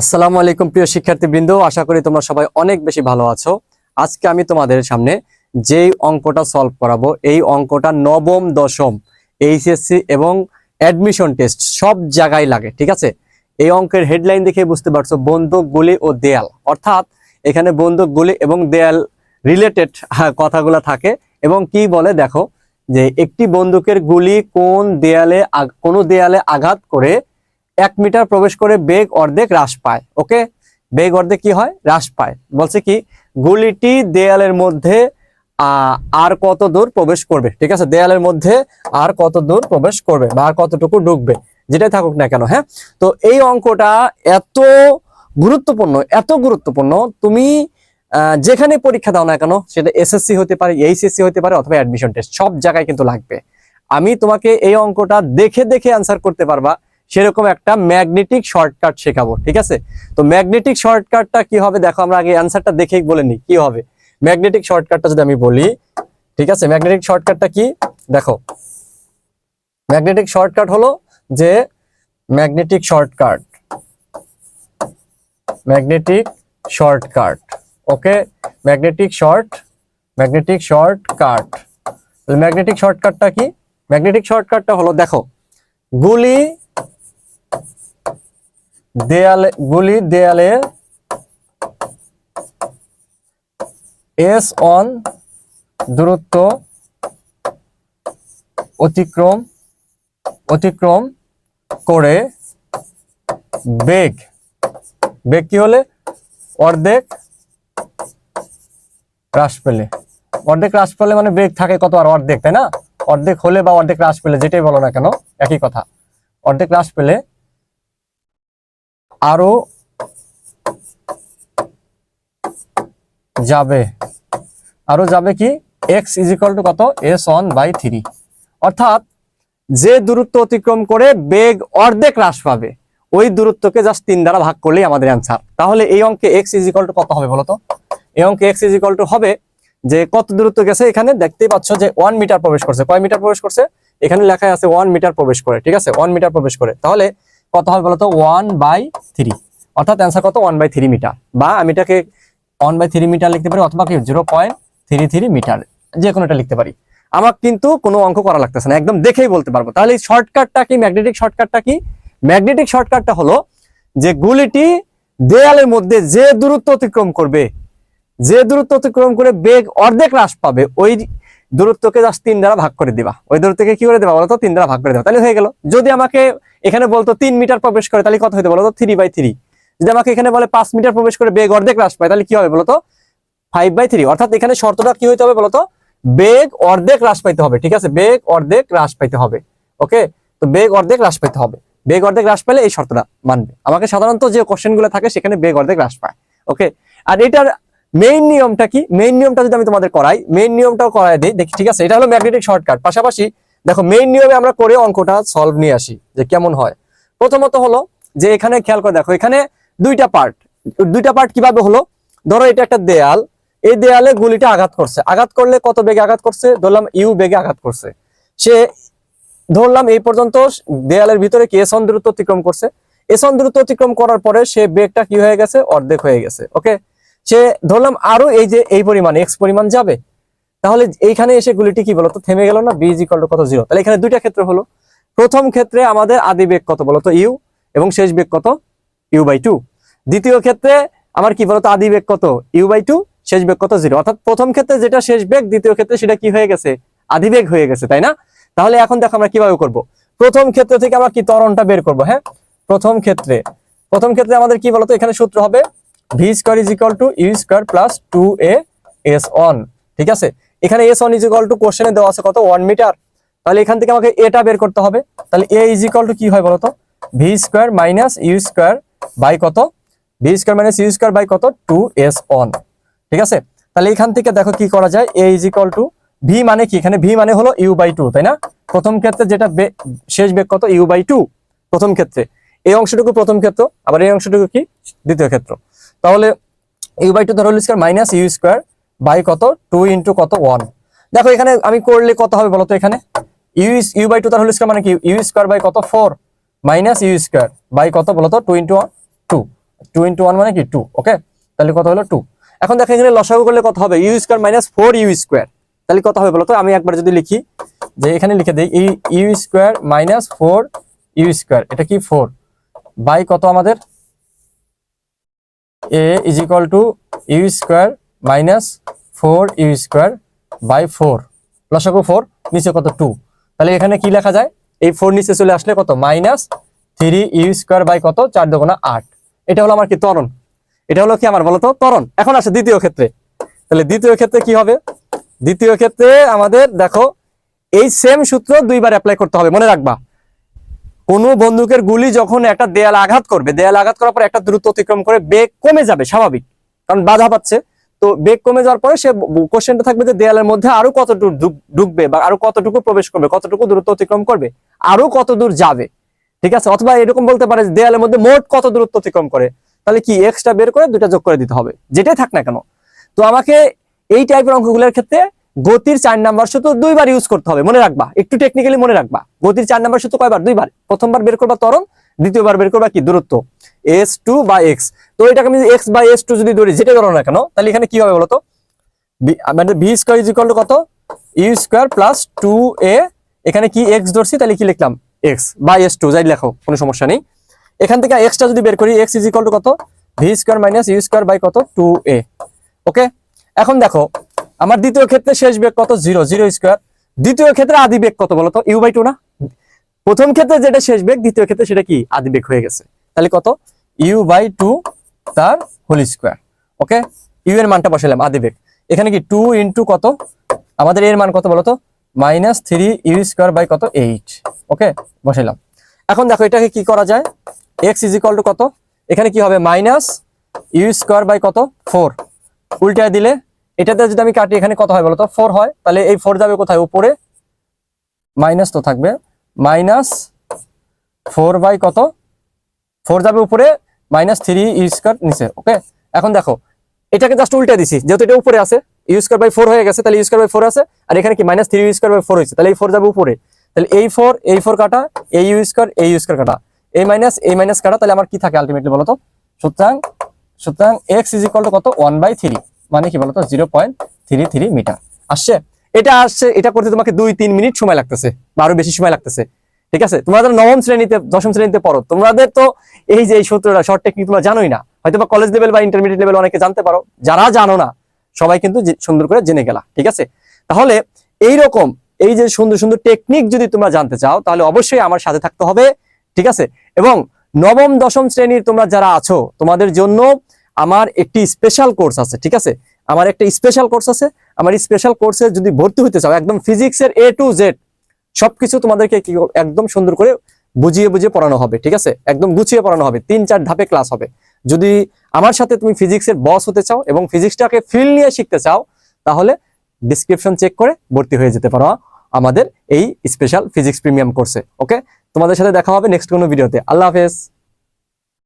আসসালামু আলাইকুম প্রিয় শিক্ষার্থীবৃন্দ, আশা করি তোমরা সবাই অনেক বেশি ভালো আছো। আজকে আমি তোমাদের সামনে যেই অঙ্কটা সলভ করাবো, এই অঙ্কটা নবম, দশম, এইচএসসি এবং অ্যাডমিশন টেস্ট সব জায়গায় লাগে, ঠিক আছে? এই অঙ্কের হেডলাইন দেখে বুঝতে পারছ, বন্দুক, গুলি ও দেয়াল। অর্থাৎ এখানে বন্দুক, গুলি এবং দেয়াল রিলেটেড কথাগুলো থাকে এবং কি বলে দেখো, যে একটি বন্দুকের গুলি কোন দেয়ালে কোনো দেয়ালে আঘাত করে এক মিটার প্রবেশ করে বেগ অর্ধেক হ্রাস পায়, ওকে? বেগ অর্ধেক কি হয়? হ্রাস পায়। বলছে কি, গুলিটি দেয়ালের মধ্যে আর কত দূর প্রবেশ করবে? ঠিক আছে, দেয়ালের মধ্যে আর কত দূর প্রবেশ করবে বা আর কতটুকু ঢুকবে? যেটাই থাকুক না কেন হ্যাঁ? তো এই অঙ্কটা এত গুরুত্বপূর্ণ এত গুরুত্বপূর্ণ, তুমি যেখানে পরীক্ষা দাও না কেন, সেটা এসএসসি হতে পারে এইচএসসি হতে পারে অথবা অ্যাডমিশন টেস্ট সব জায়গায় কিন্তু লাগবে। আমি তোমাকে এই অঙ্কটা দেখে দেখে অ্যান্সার করতে পারবা সেরকম একটা ম্যাগনেটিক শর্টকাট শেখাবো, ঠিক আছে? তো ম্যাগনেটিক শর্টকাটটা কি হবে? দেখো, আমরা আগে অ্যান্সারটা দেখেই বলে নিই, কি হবে? ম্যাগনেটিক শর্টকাটটা যদি আমি বলি, ঠিক আছে? ম্যাগনেটিক শর্টকাটটা কি? দেখো, ম্যাগনেটিক শর্টকাট হলো যে magnetic shortcut magnetic shortcut, okay? Magnetic short, magnetic shortcut. Magnetic শর্টকাটটা কি? ম্যাগনেটিক শর্টকাটটা হলো, দেখো, গুলি দেয়ালে, গুলি দেয়ালে এস অন দূরত্ব অতিক্রম অতিক্রম করে বেগ। বেগ কি হলে? অর্ধেক হ্রাস পেলে। অর্ধেক হ্রাস পেলে মানে বেগ থাকে কত আর অর্ধেক, তাই না? অর্ধেক হলে বা অর্ধেক হ্রাস পেলে, যেটাই বলো না কেন, একই কথা। অর্ধেক হ্রাস পেলে আরও যাবে। আরও যাবে কি? এক্স ইজ ইকাল টু কত? এস ওয়ান বাই থ্রি অর্থাৎ যে দূরত্ব অতিক্রম করে বেগ অর্ধেক হ্রাস পাবে, ওই দূরত্বকে জাস্ট তিন দ্বারা ভাগ করলেই আমাদের অ্যান্সার তাহলে এই অঙ্কে এক্স ইজ ইকাল টু কত হবে বলতো? এই অঙ্কে এক্স ইজ ইকাল টু হবে যে কত দূরত্ব গেছে? এখানে দেখতেই পাচ্ছ যে ওয়ান মিটার প্রবেশ করছে। কয় মিটার প্রবেশ করছে? এখানে লেখা আছে ওয়ান মিটার প্রবেশ করে, ঠিক আছে? ওয়ান মিটার প্রবেশ করে। তাহলে কত হবে বলতো? ওয়ান বাই থ্রি অর্থাৎ অ্যান্সার কত? ওয়ান বাই থ্রি মিটার বা আমি এটাকে ওয়ান বাই থ্রি মিটার লিখতে পারি অথবা zero point three three metre যে কোনো এটা লিখতে পারি। আমার কিন্তু কোনো অঙ্ক করা লাগতেছে না। একদম দেখেই বলতে পারব। তাহলে এই শর্টকাটটা কি? ম্যাগনেটিক শর্টকাটটা কি? ম্যাগনেটিক শর্টকাটটা হলো যে গুলিটি দেয়ালের মধ্যে যে দূরত্ব অতিক্রম করবে, যে দূরত্ব অতিক্রম করে বেগ অর্ধেক হ্রাস পাবে, ওই দূরত্বকে জাস্ট তিন দ্বারা ভাগ করে দিবা। ওই দূরত্বকে কি করে দেবা বলতো? তিন দ্বারা ভাগ করে দেবা। তাহলে হয়ে গেল। যদি আমাকে এখানে বলতো তিন মিটার প্রবেশ করে, তাহলে কত হইতে বলতো? থ্রি বাই থ্রি যদি আমাকে এখানে বলে পাঁচ মিটার প্রবেশ করে বেগ অর্ধেক হ্রাস পায়, তাহলে কি হবে বলতো? ফাইভ বাই থ্রি অর্থাৎ এখানে শর্তটা কি হইতে হবে বলতো? বেগ অর্ধেক হ্রাস পাইতে হবে, ঠিক আছে? বেগ অর্ধেক হ্রাস পাইতে হবে। ওকে তো বেগ অর্ধেক হ্রাস পাইতে হবে। বেগ অর্ধেক হ্রাস পেলে এই শর্তটা মানবে। আমাকে সাধারণত যে কোশ্চেনগুলো থাকে, সেখানে বেগ অর্ধেক হ্রাস পায়। ওকে আর এটার মেইন নিয়মটা কি? মেইন নিয়মটা যদি আমি তোমাদের করাই মেইন নিয়মটাও করাই দিই। দেখি, ঠিক আছে? এটা হলো ম্যাগনেটিক শর্টকাট পাশাপাশি, দেখো মেইন নিয়মে আমরা করে অঙ্কটা সলভ নিয়ে আসি, যে কেমন হয়। প্রথমত হলো যে এখানে খেয়াল করে দেখো, এখানে দুইটা পার্ট দুইটা পার্ট কীভাবে হলো? ধরো, এটা একটা দেয়াল। এই দেয়ালে গুলিটা আঘাত করছে। আঘাত করলে কত বেগে আঘাত করছে? ধরলাম ইউ বেগে আঘাত করছে। সে, ধরলাম এই পর্যন্ত দেয়ালের ভিতরে কি? এসন দূরত্ব অতিক্রম করছে। এসন দূরত্ব অতিক্রম করার পরে সে বেগটা কি হয়ে গেছে? অর্ধেক হয়ে গেছে। ওকে সে ধরলাম আরও এই যে এই পরিমাণ এক্স পরিমাণ যাবে। তাহলে এইখানে এসে গুলিটি কি বলতো? থেমে গেল না? বি ইকুয়াল টু কত? জিরো তাহলে এখানে দুইটা ক্ষেত্র হলো। প্রথম ক্ষেত্রে আমাদের আদি বেগ কত বলতো? ইউ এবং শেষ বেগ কত? ইউ বাই টু দ্বিতীয় ক্ষেত্রে আমার কি বলতো? আদি বেগ কত? ইউ বাই টু শেষ বেগ কত? জিরো অর্থাৎ প্রথম ক্ষেত্রে যেটা শেষ বেগ, দ্বিতীয় ক্ষেত্রে সেটা কি হয়ে গেছে? আদি বেগ হয়ে গেছে, তাই না? তাহলে এখন দেখো আমরা কীভাবে করব। প্রথম ক্ষেত্র থেকে আমরা কি ত্বরণটা বের করব? হ্যাঁ? প্রথম ক্ষেত্রে। প্রথম ক্ষেত্রে আমাদের কি বলতো? এখানে সূত্র হবে V square is equal to U square plus two A S one ঠিক আছে? এখানে S one is equal to কোশ্চেনে দেওয়া আছে কত? ওয়ান মিটার তাহলে এখান থেকে আমাকে এটা বের করতে হবে। তাহলে এ ইজ ইকাল টু কি হয় বলতো? V square minus U square by কত? V square minus U square by কত? টু এস অন ঠিক আছে? তাহলে এখান থেকে দেখো কি করা যায়? A is equal to V মানে কি? এখানে ভি মানে হলো ইউ বাই টু তাই না? প্রথম ক্ষেত্রে যেটা শেষ বেগ কত? ইউ বাই টু প্রথম ক্ষেত্রে। এই অংশটুকু প্রথম ক্ষেত্র, আবার এই অংশটুকু কি? দ্বিতীয় ক্ষেত্র। তাহলে ইউ বাই টু ধরো square minus U square by কত? টু ইন্টু কত? ওয়ান দেখো এখানে আমি করলে কত হবে বলতো এখানে? U U by two whole square মানে কি? ইউ স্কোয়ার বাই কত? Four minus U square by কত বলতো two into one two two into one মানে কি? টু ওকে তাহলে কত হলো? টু এখন দেখো এখানে লসাগু করলে কত হবে? U square minus four U square তাহলে কত হবে বলো তো? আমি একবার যদি লিখি, যে এখানে লিখে দিই U square minus four U square এটা কি ফোর বাই কত আমাদের? A is equal to U square minus four U square by four লসাগু ফোর নিচে কত টু তাহলে এখানে কি লেখা যায়? এই ফোর নিচে চলে আসলে কত? Minus three U square by কত? চার দোকানা আট। এটা হলো আমার কি ত্বরণ? এটা হলো কি আমার বলতো ত্বরণ। এখন আসে দ্বিতীয় ক্ষেত্রে। তাহলে দ্বিতীয় ক্ষেত্রে কি হবে? দ্বিতীয় ক্ষেত্রে আমাদের দেখো, এই সেম সূত্র দুইবার অ্যাপ্লাই করতে হবে। মনে রাখবা। কোনো বন্দুকের গুলি যখন একটা দেয়াল আঘাত করবে, দেয়াল আঘাত করার পর একটা দ্রুত অতিক্রম করে বেগ কমে যাবে স্বাভাবিক, কারণ বাধা পাচ্ছে। তো বেগ কমে যাওয়ার পরে সে কোশ্চেনটা থাকবে যে দেয়ালের মধ্যে আরও কতটুকু ঢুকবে বা আরও কতটুকু প্রবেশ করবে, কতটুকু দূরত্ব অতিক্রম করবে, আরও কত দূর যাবে, ঠিক আছে? অথবা এরকম বলতে পারে দেয়ালের মধ্যে মোট কত দূরত্ব অতিক্রম করে, তাহলে কি এক্সট্রা বের করে দুটা যোগ করে দিতে হবে? যেটাই থাক না কেন। তো আমাকে এই টাইপের অঙ্কগুলোর ক্ষেত্রে গতির চার নাম্বার সূত্র দুইবার ইউজ করতে হবে, মনে রাখবা। একটু টেকনিক্যালি মনে রাখবা। গতির চার নাম্বার সূত্র কয়বার? দুইবার। প্রথমবার বের করবা ত্বরণ, দ্বিতীয়বার বের করবা কি? দূরত্ব। এস টু বা এক্স তো এটাকে আমি এক্স বাই এস টু যদি ধরি, যেটা ধরো না কেন, তাহলে এখানে কি হবে বলতো বি- আমাদের V square is equal to কত? U square plus two A এখানে কি এক্স ধরছি, তাহলে কি লিখলাম? এক্স বাই এস টু যাই লেখো, কোনো সমস্যা নেই। এখান থেকে এক্সটা যদি বের করি এক্স ইজ ইকুয়াল টু কত? V square minus U square by কত? টু এ ওকে এখন দেখো আমার দ্বিতীয় ক্ষেত্রে শেষ বেগ কত? Zero zero square. দ্বিতীয় ক্ষেত্রে আদি বেগ কত বলতো? ইউ বাই টু না? প্রথম ক্ষেত্রে যেটা শেষ বেগ, দ্বিতীয় ক্ষেত্রে সেটা কি? আদি বেগ হয়ে গেছে। তাহলে কত? ইউ বাই টু তার হোল স্কোয়ার। ওকে? ইউ এর মানটা বসালাম আদি বেগ। এখানে কি টু ইন্টু কত? আমাদের এর মান কত বলতো? Minus three U square by কত? এইট। ওকে? বসাইলাম। এখন দেখো, এটাকে কি করা যায়? এক্স ইজ ইকুয়াল টু কত? এখানে কি হবে? মাইনাস ইউ স্কোয়ার বাই কত? ফোর। উল্টায় দিলে এটাতে যদি আমি কাটি, এখানে কত হয় বলতো? ফোর হয়। তাহলে এই ফোর যাবে কোথায়? উপরে। মাইনাস তো থাকবে। মাইনাস ফোর বাই কত? ফোর যাবে উপরে। মাইনাস থ্রি স্কোয়ার নিচে ওকে এখন দেখো, এটাকে জাস্ট উল্টে দিছি। যেহেতু এটা উপরে আছে ইউ স্কোয়ার বাই ফোর হয়ে গেছে, তাহলে ইউ স্কোয়ার বাই ফোর আছে। আর এখানে কি? Minus three U square by four হয়েছে। তাহলে এই ফোর যাবে উপরে। তাহলে এই ফোর এই ফোর কাটা, এই ইউ স্কোয়ার এই ইউ স্কোয়ার কাটা। এই মাইনাস এই মাইনাস কাটা, তাহলে আমার কি থাকে আলটিমেটলি বলতো? সুতরাং সুতরাং এক্স ইজ ইকুয়াল টু কত? ওয়ান বাই থ্রি মানে কি বলতো? জিরো পয়েন্ট মিটার আসছে? এটা আসছে, এটা করতে তোমাকে দুই, তিন মিনিট সময় লাগতেছে, বা আরও বেশি সময় লাগতেছে। ঠিক আছে? তোমরা যারা নবম শ্রেণীতে, দশম শ্রেণীতে পড়ো। তোমাদের তো এই যে এই সূত্রটা শর্ট টেকনিক তোমরা জানোই না। হয়তো বা কলেজ লেভেল বা ইন্টারমিডিয়েট লেভেল অনেকে জানতে পারো। যারা জানো না, সবাই কিন্তু সুন্দর করে জেনে গেলা। ঠিক আছে? তাহলে এই রকম এই যে সুন্দর সুন্দর টেকনিক যদি তোমরা জানতে চাও, তাহলে অবশ্যই আমার সাথে থাকতে হবে। ঠিক আছে? এবং নবম, দশম শ্রেণির তোমরা যারা আছো, তোমাদের জন্য আমার একটি স্পেশাল কোর্স আছে, ঠিক আছে? আমার একটা স্পেশাল কোর্স আছে। আমার স্পেশাল কোর্সে যদি ভর্তি হতে চাও, একদম ফিজিক্সের এ টু জেড সবকিছু তোমাদেরকে একদম সুন্দর করে বুঝিয়ে বুঝিয়ে পড়ানো হবে, ঠিক আছে? একদম গুছিয়ে পড়ানো হবে, তিন চার ধাপে ক্লাস হবে। যদি আমার সাথে তুমি ফিজিক্সের বস হতে চাও এবং ফিজিক্সটাকে ফিল নিয়ে শিখতে চাও, তাহলে ডিসক্রিপশন চেক করে ভর্তি হয়ে যেতে পারো আমাদের এই স্পেশাল ফিজিক্স প্রিমিয়াম কোর্সে ওকে তোমাদের সাথে দেখা হবে নেক্সট কোনো ভিডিওতে আল্লাহ হাফেজ।